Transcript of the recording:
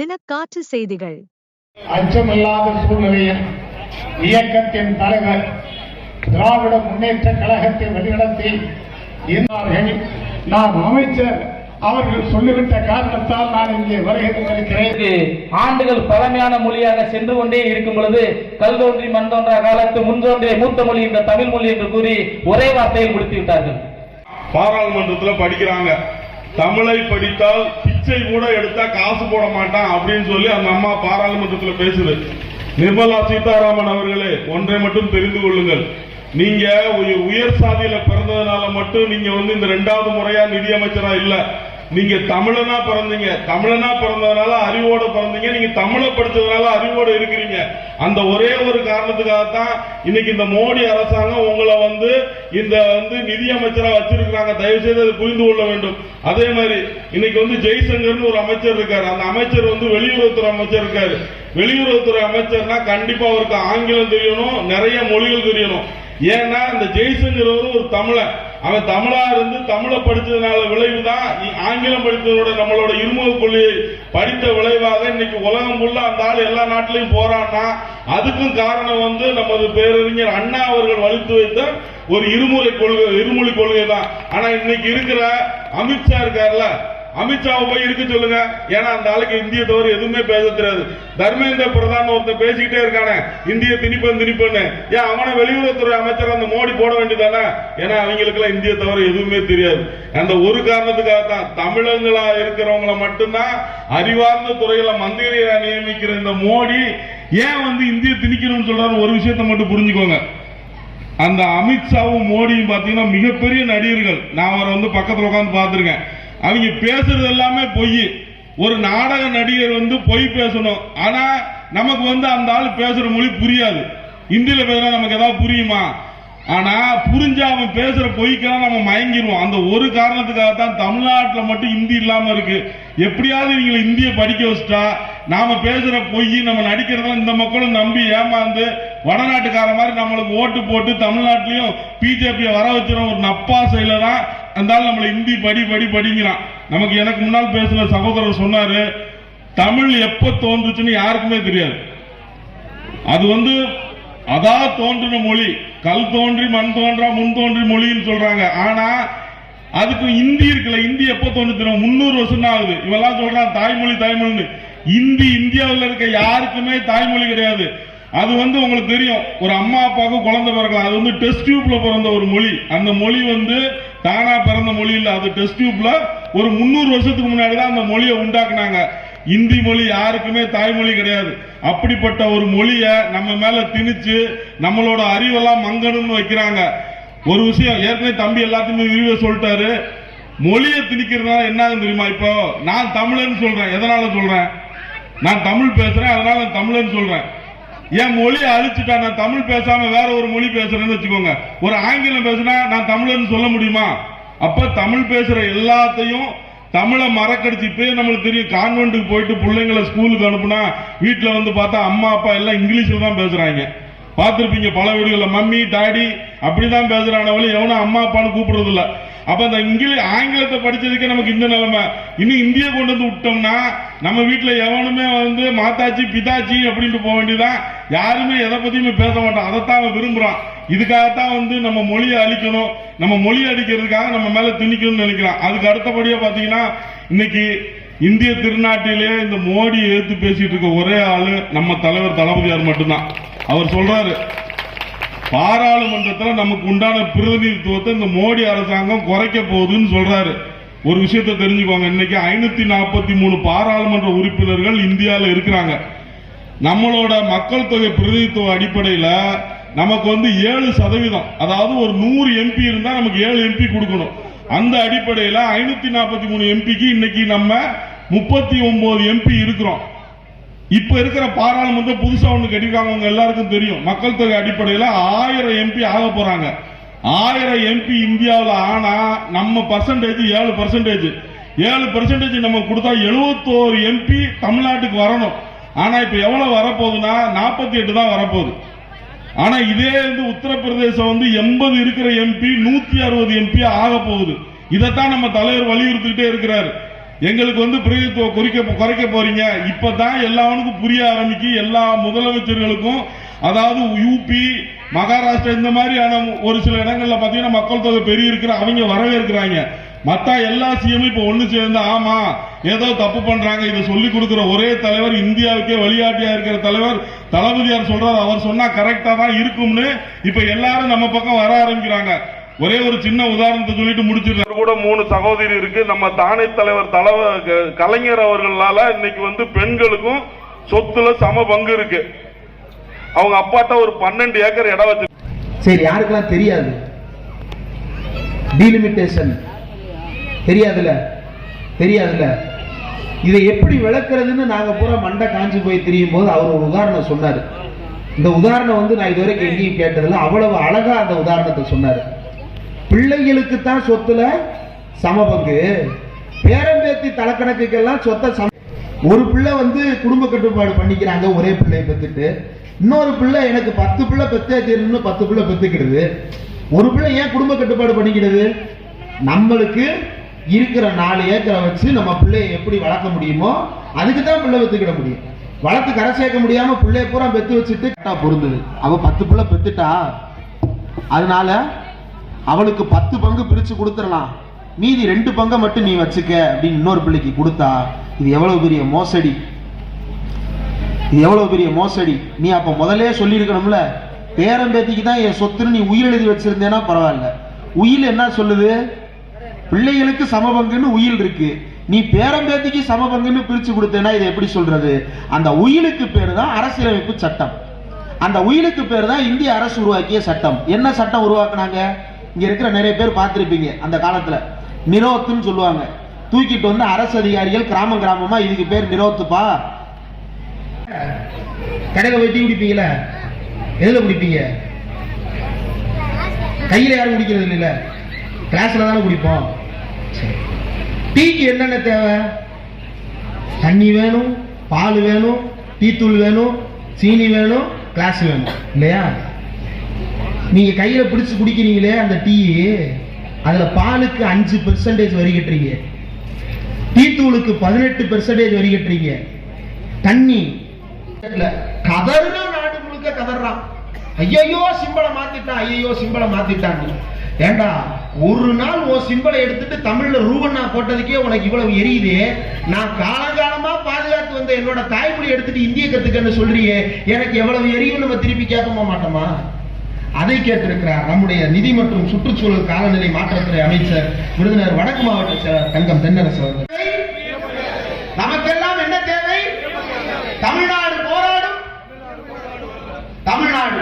தினக்காற்று செய்திகள். அச்சமில்லாத சூழ்நிலையில் இயக்கத்தின் தலைவர் திராவிட முன்னேற்ற கழகத்தை வழிநடத்தி இருந்தார்கள். நான் அமைச்சர் அவர்கள் சொல்லிவிட்ட காரணத்தால் நான் இங்கே வருகை தந்திருக்கிறேன் இது ஆண்டுகள் பழமையான மொழியாக சென்று கொண்டே இருக்கும் பொழுது கல் தோன்றி மண் தோன்றா காலத்து முன் தோன்றிய மூத்த மொழி என்ற தமிழ் மொழி என்று கூறி ஒரே வார்த்தையில் முடித்து விட்டார்கள் பாராளுமன்றத்துல படிக்கிறாங்க. தமிழை படித்தால் பிச்சை கூட எடுத்தா காசு போட மாட்டான் அப்படின்னு சொல்லி அந்த அம்மா பாராளுமன்றத்தில் பேசுது. நிர்மலா சீதாராமன் அவர்களே ஒன்றை மட்டும் தெரிந்து கொள்ளுங்கள். நீங்க உயர் சாதியில பிறந்ததுனால மட்டும் நீங்க வந்து இந்த ரெண்டாவது முறையா நிதியமைச்சரா இல்ல. நீங்க தமிழனா பிறந்தீங்க. தமிழனா பிறந்ததுனால அறிவோட பிறந்தீங்க. நீங்க தமிழை படிச்சதுனால அறிவோட இருக்கிறீங்க. அந்த ஒரே ஒரு காரணத்துக்காகத்தான் இன்னைக்கு இந்த மோடி அரசாங்கம் உங்களை இந்த வந்து நிதியமைச்சரா வச்சிருக்கிறாங்க. தயவு செய்து அதை புரிந்து கொள்ள வேண்டும். அதே மாதிரி இன்னைக்கு வந்து ஜெய்சங்கர்னு ஒரு அமைச்சர் இருக்காரு. அந்த அமைச்சர் வந்து வெளியுறவுத்துறை அமைச்சர் இருக்காரு. வெளியுறவுத்துறை அமைச்சர்னா கண்டிப்பா அவருக்கு ஆங்கிலம் தெரியணும் நிறைய மொழிகள் தெரியணும். ஏன்னா இந்த ஜெய்சங்கர் ஒரு தமிழன். அவன் தமிழா இருந்து தமிழை படிச்சதுனால விளைவு தான் ஆங்கிலம் படித்ததோட நம்மளோட இருமுக கொள்கையை படித்த விளைவாக இன்னைக்கு உலகம் ஃபுல்லா அந்த ஆள் எல்லா நாட்டிலையும் போறான்னா அதுக்கும் காரணம் வந்து நமது பேரறிஞர் அண்ணா அவர்கள் வலித்து வைத்த ஒரு இருமுறை கொள்கை இருமொழி கொள்கை தான் ஆனா இன்னைக்கு இருக்கிற அமித்ஷா இருக்கார்ல அமித்ஷாவை போய் இருக்க சொல்லுங்க. ஏன்னா அந்த ஆளுக்கு இந்திய தவிர எதுவுமே பேச தெரியாது. தர்மேந்திர பிரதான் ஒருத்தர் பேசிக்கிட்டே இருக்கானே. இந்திய திணிப்பன் திணிப்பன்னு. ஏன் அவனை வெளியுறவுத்துறை அமைச்சர் அந்த மோடி போட வேண்டியதானே? ஏன்னா அவங்களுக்குலாம் இந்திய தவிர எதுவுமே தெரியாது. அந்த ஒரு காரணத்துக்காக தான் தமிழங்களா இருக்கிறவங்கள மட்டும்தான் அறிவார்ந்த துறையில மந்திரியா நியமிக்கிற இந்த மோடி ஏன் வந்து இந்திய திணிக்கணும்னு சொல்றாரு ஒரு விஷயத்த மட்டும் புரிஞ்சுக்கோங்க. அந்த அமித்ஷாவும் மோடியும் பாத்தீங்கன்னா மிகப்பெரிய நடிகர்கள். நான் அவரை வந்து பக்கத்துல உட்காந்து பார்த்துருக்கேன். அவங்க பேசுறது எல்லாமே பொய். ஒரு நாடக நடிகர் வந்து பொய் பேசணும். ஆனா நமக்கு வந்து அந்த ஆள் பேசுற மொழி புரியாது. இந்தியில பேசினா நமக்கு ஏதாவது புரியுமா? ஆனா புரிஞ்சா அவன் பேசுற பொய்க்கெல்லாம் நம்ம மயங்கிடுவோம். அந்த ஒரு காரணத்துக்காக தான் தமிழ்நாட்டுல மட்டும் இந்தி இல்லாம இருக்கு. எப்படியாவது இவங்களை இந்திய படிக்க வச்சுட்டா நாம பேசுற பொய் நம்ம நடிக்கிறதெல்லாம் இந்த மக்களும் நம்பி ஏமாந்து வடநாட்டுக்கார மாதிரி நம்மளுக்கு ஓட்டு போட்டு தமிழ்நாட்டிலையும் பிஜேபியை வர வச்சிட ஒரு நப்பா தான் இருந்தாலும் நம்மளை இந்தி படி படி படிங்கிறான். நமக்கு எனக்கு முன்னால் பேசுன சகோதரர் சொன்னாரு தமிழ் எப்ப தோன்றுச்சுன்னு யாருக்குமே தெரியாது. அது வந்து அதா தோன்றின மொழி. கல் தோன்றி மண் தோன்றா முன் தோன்றி மொழின்னு சொல்றாங்க. ஆனா அதுக்கு இந்தி இருக்குல்ல இந்தி எப்ப தோன்றுச்சு முன்னூறு முந்நூறு வருஷம் தான் ஆகுது. இவெல்லாம் சொல்றான் தாய்மொழி தாய்மொழின்னு. இந்தி இந்தியாவில் இருக்க யாருக்குமே தாய்மொழி கிடையாது. அது வந்து உங்களுக்கு தெரியும். ஒரு அம்மா அப்பாவுக்கு குழந்தை பிறக்கலாம். அது வந்து டெஸ்ட் டியூப்ல பிறந்த ஒரு மொழி. அந்த மொழி வந்து தானா பிறந்த மொழி இல்லை. அது டெஸ்ட் டியூப்ல ஒரு முந்நூறு வருஷத்துக்கு முன்னாடி தான் அந்த மொழியை உண்டாக்குனாங்க. இந்தி மொழி யாருக்குமே தாய்மொழி கிடையாது. அப்படிப்பட்ட ஒரு மொழியை நம்ம மேல திணிச்சு நம்மளோட அறிவெல்லாம் மங்கணும்னு வைக்கிறாங்க. ஒரு விஷயம் ஏற்கனவே தம்பி எல்லாத்தையுமே விரிவ சொல்லிட்டாரு. மொழியை திணிக்கிறதுனால என்ன ஆகும் தெரியுமா இப்போ? நான் தமிழன்னு சொல்றேன். எதனால சொல்றேன்? நான் தமிழ் பேசுறேன் அதனால நான் தமிழன் சொல்றேன். என் மொழியை அழிச்சுட்டா நான் தமிழ் பேசாம வேற ஒரு மொழி பேசுறேன்னு வச்சுக்கோங்க. ஒரு ஆங்கிலம் பேசுனா நான் தமிழன்னு சொல்ல முடியுமா? அப்ப தமிழ் பேசுற எல்லாத்தையும் தமிழை மறக்கடிச்சு இப்பயே நம்மளுக்கு தெரியும் கான்வென்ட்டுக்கு போயிட்டு பிள்ளைங்களை ஸ்கூலுக்கு அனுப்புனா வீட்டுல வந்து பார்த்தா அம்மா அப்பா எல்லாம் இங்கிலீஷ்ல தான் பேசுறாங்க. பார்த்துருப்பீங்க பல வீடுகளில் மம்மி டாடி அப்படிதான் பேசுறான வழி எவனும் அம்மா அப்பான்னு கூப்பிடுறது இல்லை அப்ப அந்த இங்கிலீஷ் ஆங்கிலத்தை படிச்சதுக்கே நமக்கு இந்த நிலைமை. இன்னும் இந்திய கொண்டு வந்து விட்டோம்னா நம்ம வீட்டுல எவனுமே வந்து மாதாச்சி பிதாச்சி அப்படின்ட்டு போக வேண்டியதான் யாருமே எதை பத்தியுமே பேச மாட்டோம். அதைத்தான் அவன் விரும்புறான். இதுக்காகத்தான் வந்து நம்ம மொழியை அழிக்கணும். நம்ம மொழி அடிக்கிறதுக்காக நம்ம மேல திணிக்கணும்னு நினைக்கிறான். அதுக்கு அடுத்தபடியா பாத்தீங்கன்னா இன்னைக்கு இந்திய திருநாட்டிலே இந்த மோடி எதிர்த்து பேசிட்டு இருக்க ஒரே ஆளு நம்ம தலைவர் தளபதியார் மட்டும்தான். அவர் சொல்றாரு பாராளுமன்றத்தில் நமக்கு உண்டான பிரதிநிதித்துவத்தை இந்த மோடி அரசாங்கம் குறைக்க போகுதுன்னு சொல்றாரு. ஒரு விஷயத்தை தெரிஞ்சுக்கோங்க. இன்னைக்கு ஐநூத்தி நாற்பத்தி மூணு பாராளுமன்ற உறுப்பினர்கள் இந்தியாவில் இருக்கிறாங்க. நம்மளோட மக்கள் தொகை பிரதிநிதித்துவ அடிப்படையில நமக்கு வந்து ஏழு சதவீதம் அதாவது ஒரு நூறு எம்பி இருந்தா நமக்கு ஏழு எம்பி கொடுக்கணும். அந்த அடிப்படையில ஐநூத்தி நாற்பத்தி மூணு எம்பிக்கு இன்னைக்கு நம்ம முப்பத்தி ஒன்பது எம்பி இருக்கிறோம். இப்ப இருக்கிற பாராளுமன்றம் புதுசா ஒண்ணு கட்டிருக்காங்க உங்க எல்லாருக்கும் தெரியும். மக்கள் தொகை அடிப்படையில ஆயிரம் எம்பி ஆக போறாங்க. ஆயிரம் எம்பி இந்தியாவில் ஆனா நம்ம பர்சன்டேஜ் ஏழு பர்சன்டேஜ் ஏழு பர்சன்டேஜ் நம்ம கொடுத்தா எழுபத்தோரு எம்பி தமிழ்நாட்டுக்கு வரணும். ஆனா இப்ப எவ்வளவு வரப்போகுதுன்னா நாற்பத்தி எட்டு தான் வரப்போகுது. ஆனா இதே வந்து உத்தரப்பிரதேசம் வந்து எண்பது இருக்கிற எம்பி நூத்தி அறுபது எம்பி ஆக போகுது. இதைத்தான் நம்ம தலைவர் வலியுறுத்திக்கிட்டே இருக்கிறாரு. எங்களுக்கு வந்து பிரதித்துவம் குறிக்க குறைக்க போறீங்க. இப்பதான் எல்லாவனுக்கும் புரிய ஆரம்பிக்கு. எல்லா முதலமைச்சர்களுக்கும் அதாவது யூபி மகாராஷ்டிரா இந்த மாதிரியான ஒரு சில இடங்கள்ல பாத்தீங்கன்னா மக்கள் தொகை பெரிய இருக்கிற அவங்க வரவேற்கிறாங்க. மத்த எல்லா சிஎம் இப்ப ஒண்ணு சேர்ந்து ஆமா ஏதோ தப்பு பண்றாங்க. இதை சொல்லி கொடுக்கிற ஒரே தலைவர் இந்தியாவுக்கே வழிகாட்டியா இருக்கிற தலைவர் தளபதியார் சொல்றாரு. அவர் சொன்னா கரெக்டா தான் இருக்கும்னு இப்ப எல்லாரும் நம்ம பக்கம் வர ஆரம்பிக்கிறாங்க. ஒரே ஒரு சின்ன உதாரணத்தை சொல்லிட்டு முடிச்சிருக்காரு கூட மூணு சகோதரி இருக்கு. நம்ம தானே தலைவர் தலைவ க- கலைஞர் அவர்களால இன்னைக்கு வந்து பெண்களுக்கும் சொத்துல சம பங்கு இருக்கு. அவங்க அப்பாட்ட ஒரு பன்னெண்டு ஏக்கர் இடம் வச்சு சரி யாருக்கெல்லாம் தெரியாது? டீலிமிட்டேஷன் தெரியாதுல தெரியாதுல இதை எப்படி விளக்குறதுன்னு நாங்க பூரா மண்டை காஞ்சு போய் தெரியும் போது அவர் ஒரு உதாரணம் சொன்னாரு. இந்த உதாரணம் வந்து நான் இதுவரைக்கும் எங்கேயும் கேட்டதில்ல. அவ்வளவு அழகா அந்த உதாரணத்தை சொன்னாரு. பிள்ளைகளுக்கு தான் சொத்துல சமபங்கு. பேரம்பேத்தி தலைக்கணக்குக்கெல்லாம் சொத்தை சம ஒரு பிள்ளை வந்து குடும்ப கட்டுப்பாடு பண்ணிக்கிறாங்க ஒரே பிள்ளையை பெற்றுட்டு இன்னொரு பிள்ளை எனக்கு பத்து பிள்ளை பெத்தே தீரணும்னு பத்து பிள்ளை பெத்துக்கிறது ஒரு பிள்ளை ஏன் குடும்ப கட்டுப்பாடு பண்ணிக்கிறது நம்மளுக்கு இருக்கிற நாலு ஏக்கரை வச்சு நம்ம பிள்ளையை எப்படி வளர்க்க முடியுமோ அதுக்கு தான் பிள்ளை பெற்றுக்கிட முடியும். வளர்த்து கரை சேர்க்க முடியாம பிள்ளைய பூரா பெத்து வச்சுட்டு கரெக்டாக பொருந்தது. அவ பத்து பிள்ளை பெத்துட்டா அதனால அவளுக்கு பத்து பங்கு பிரிச்சு கொடுத்துடலாம். மீதி ரெண்டு பங்கை மட்டும் நீ வச்சுக்க அப்படின்னு இன்னொரு பிள்ளைக்கு கொடுத்தா இது எவ்வளவு பெரிய மோசடி? இது எவ்வளவு பெரிய மோசடி? நீ அப்ப முதலே சொல்லியிருக்கணும்ல. பேரம்பேத்திக்கு தான் என் சொத்துன்னு நீ உயிர் எழுதி வச்சிருந்தேன்னா பரவாயில்ல. உயில் என்ன சொல்லுது? பிள்ளைகளுக்கு சமபங்குன்னு உயில் இருக்கு. நீ பேரம்பேத்திக்கு சமபங்குன்னு பிரிச்சு கொடுத்தேன்னா இதை எப்படி சொல்றது? அந்த உயிலுக்கு பேர் தான் அரசியலமைப்பு சட்டம். அந்த உயிலுக்கு பேர் தான் இந்திய அரசு உருவாக்கிய சட்டம். என்ன சட்டம் உருவாக்குனாங்க? இங்க இருக்கிற நிறைய பேர் பார்த்துருப்பீங்க அந்த காலத்துல. நிரோத்துன்னு சொல்லுவாங்க. தூக்கிட்டு வந்து அரசு அதிகாரிகள் கிராமம் கிராமமா இதுக்கு பேர் நிரோத்துப்பா? கடையில போய் டீ குடிப்பீங்களா எதுல குடிப்பீங்க? கையில யாரும் குடிக்கிறது இல்லைல்ல? கிளாஸ்ல தானே குடிப்போம். டீக்கு என்னென்ன தேவை? தண்ணி வேணும் பால் வேணும் டீத்தூள் வேணும் சீனி வேணும் கிளாஸ் வேணும். இல்லையா? நீங்க கையில பிடிச்சு குடிக்கிறீங்களே அந்த டீ அதுல பாலுக்கு அஞ்சு பெர்சன்டேஜ் வரி கட்டுறீங்க. டீத்தூளுக்கு பதினெட்டு பெர்சன்டேஜ் வரி கட்டுறீங்க. தண்ணி. கதறுனா நாடு முழுக்க கதறான். ஐயையோ சிம்பளை மாத்திட்டான் ஐயையோ சிம்பளை மாத்திட்டாங்க ஏண்டா ஒரு நாள் உன் சிம்பளை எடுத்துட்டு தமிழ்ல ரூபண்ணா போட்டதுக்கே உனக்கு இவ்வளவு எரியுது? நான் காலங்காலமா பாதுகாத்து வந்த என்னோட தாய்மொழி எடுத்துட்டு இந்திய கத்துக்கன்னு சொல்றியே எனக்கு எவ்வளவு எரியும் நம்ம திருப்பி கேட்கமா மாட்டோமா? அதை கேட்டிருக்கிறார் நம்முடைய நிதி மற்றும் சுற்றுச்சூழல் காலநிலை மாற்றத்துறை அமைச்சர் விருதுநர் வடக்கு மாவட்ட செயலர் தங்கம் தென்னரசு அவர்கள். நமக்கெல்லாம் என்ன தேவை? தமிழ்நாடு போராடும். தமிழ்நாடு